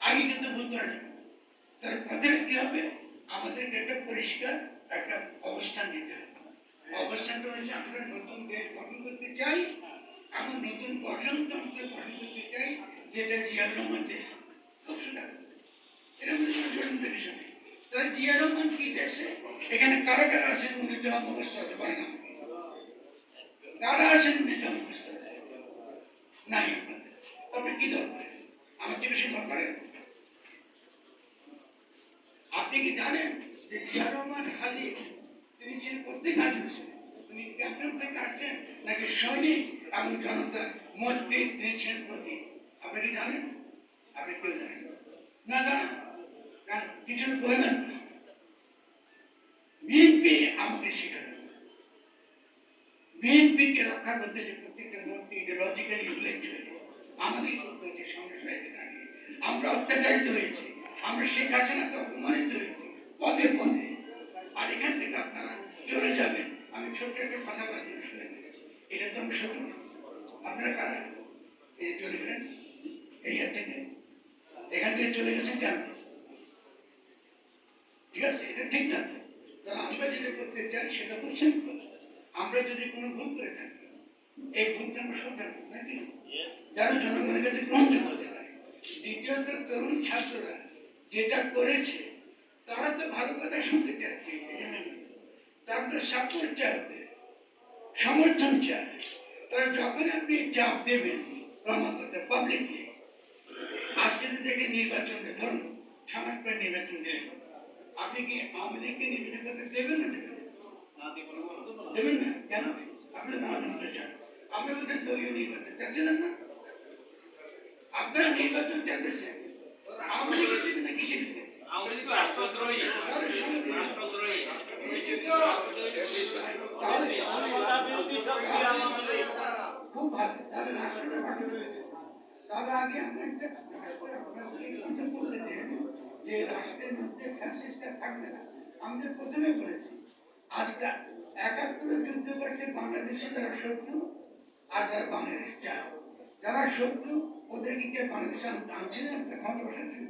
আগে কিন্তু করা যাবে তার কথাটা কি হবে? আমাদেরকে একটা পরিষ্কার একটা অবস্থান নিতে হবে। অবস্থানটা হচ্ছে আমরা নতুন দেশ গঠন করতে চাই। এবং নতুন গঠনতন্ত্র গঠন করতে চাই, যেটা জিয়ার রহমান দেশ এটা মনে কোনো বিষয় তাহলে জিয়া রহমান কি দেশে? এখানে কারা কারা আছেন উনি তো মুখস্থ আছে পারে না। কারা আছেন উনি তো মুখস্থ আছে নাই আপনাদের। আপনি কি দরকার আমার চেয়ে বেশি দরকার আপনি কি জানেন যে জিয়া রহমান তিনি ছিলেন প্রত্যেক তিনি ক্যাপ্টেন থেকে আসছেন নাকি সৈনিক এবং জনতার মধ্যে তিনি ছিলেন প্রতি? আপনি কি জানেন? আপনি কেউ জানেন না। জানেন কারণ পিছনে বলবেন বিএনপি আমাকে শেখানো বিএনপিকে রক্ষা করতে যে প্রত্যেকটা মূর্তি ইডিওলজিক্যালি ইন্টেলেকচুয়ালি আমাদের এতে দাঁড়িয়ে আমরা অত্যাচারিত হয়েছি। আমরা শেখ হাসিনাকে অপমানিত হয়েছি পদে পদে। আর এখান থেকে আপনারা চলে যাবেন। আমি ছোট্ট একটা কথা বলছি শুনে নিন। এটা তো আমি সত্য আপনারা কারা? এই চলে গেলেন? এই থেকে? এখান থেকে চলে গেছেন কেন? ঠিক আছে এটা ঠিক না। তাহলে আমরা যেটা করতে চাই সেটা সিম্পল আমরা যদি কোনো ভুল করে থাকি এই ভুলটা আমরা শোধরাবো নাকি? যারা জনগণের কাছে গ্রহণযোগ্য হতে পারে। দ্বিতীয়ত তরুণ ছাত্ররা যেটা করেছে তারা তো ভালো কথা শুনতে চাচ্ছে তারা তো সাপোর্ট চাইবে সমর্থন চায় তারা যখন আপনি চাপ দেবেন ক্রমাগত পাবলিকলি আজকে যদি একটা নির্বাচনে ধরুন সমাজ নির্বাচন দিলেন আপনি কি আওয়ামী লীগকে নির্বাচন করতে দেবেন না দেবেন? দেবেন না? কেন? আপনি গণতন্ত্র চান। আপনি বলতে দলীয় নির্বাচন চাচ্ছিলেন না? আপনারা নির্বাচন চাইতেছেন। তবে আগে আমরা একটা কিছু বলে যে রাষ্ট্রের মধ্যে ফ্যাসিস্টটা থাকবে না। আমাদের প্রথমে বলেছি আজকাল একাত্তরে যুদ্ধ করছে বাংলাদেশে যারা শত্রু আর যারা বাংলাদেশ চায় যারা শত্রু ওদেরকে কে বাংলাদেশে আনতে আনছিলেন একটা ক্ষমতা বসাচ্ছেন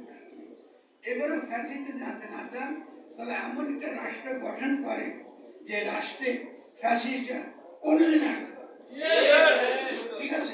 এবারও ফ্যাসিস্ট যদি না চান তাহলে এমন একটা রাষ্ট্র গঠন করে যে রাষ্ট্রে ফ্যাসিস্টরা কোনোদিন আসতে ঠিক আছে?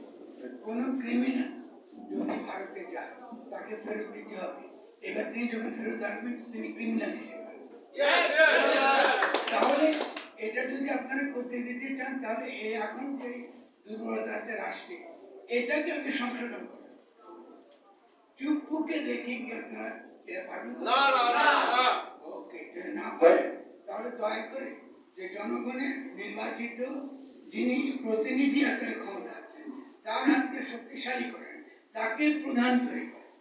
কোনো ক্রিমিনাল যদি ভারতে যায় তাকে ফেরত দিতে হবে। এবার তিনি যখন ফেরত আসবেন তিনি ক্রিমিনাল হিসেবে তাহলে এটা যদি আপনারা করতে দিতে চান তাহলে এই এখন যে দুর্বলতা আছে রাষ্ট্রে এটাকে আমি সংশোধন করব চুপপুকে রেখে কি আপনারা এটা পারবেন? ওকে যদি না করেন তাহলে দয়া করে যে জনগণের নির্বাচিত যিনি প্রতিনিধি আকারে ক্ষমতা আছেন তার হাতকে শক্তিশালী করেন তাকে প্রধান তৈরি করেন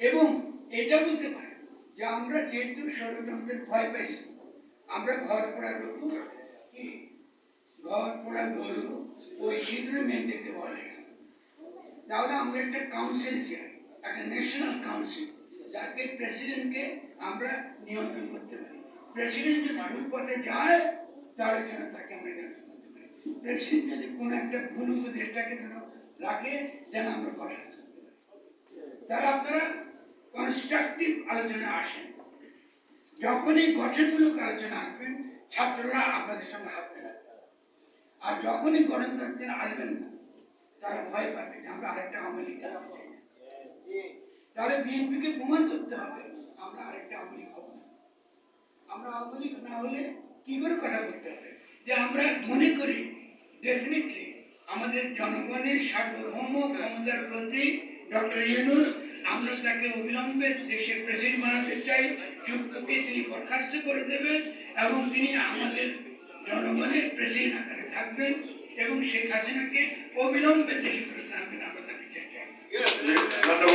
এবং এটা বলতে পারেন যে আমরা যেহেতু ষড়যন্ত্রের ভয় পাইছি, আমরা ঘর পড়া গরু কি? ঘর পড়া গরু, ওই সিঁদুরে মেয়ে দেখতে বলে তাহলে আমরা একটা কাউন্সিল চাই একটা ন্যাশনাল কাউন্সিল যাকে প্রেসিডেন্টকে আমরা নিয়ন্ত্রণ করতে পারি। প্রেসিডেন্ট যদি ভুল পথে যায়, তাহলে যেন তাকে আমরা নিয়ন্ত্রণ করতে পারি। প্রেসিডেন্ট যদি কোনো একটা ভুল উপদেশটাকে যেন রাখে যেন আমরা পারি তারা আপনারা কনস্ট্রাকটিভ আলোচনা আসেন। যখনই গঠনমূলক আলোচনা আসবেন, ছাত্ররা আপনাদের সঙ্গে হাত মেলাবে। আর যখনই গণতন্ত্রের আসবেন না তারা ভয় পাবে যে আমরা আরেকটা আওয়ামী লীগ। তাহলে বিএনপিকে প্রমাণ করতে হবে, আমরা আরেকটা আওয়ামী লীগ হব না। আমরা আওয়ামী লীগ না হলে কি করে কথা বলতে হবে? যে আমরা মনে করি ডেফিনেটলি আমাদের জনগণের সার্বভৌম ক্ষমতার প্রতি ডক্টর ইউনুস, আমরা তাকে অবিলম্বে দেশের প্রেসিডেন্ট বানাতে চাই। যুক্তকে তিনি বরখাস্ত করে দেবেন এবং তিনি আমাদের জনগণের প্রেসিডেন্ট আকারে থাকবেন এবং শেখ হাসিনাকে অবিলম্বে দেশে ফেরত আনবেন, আমরা তাকে চাই। ধন্যবাদ।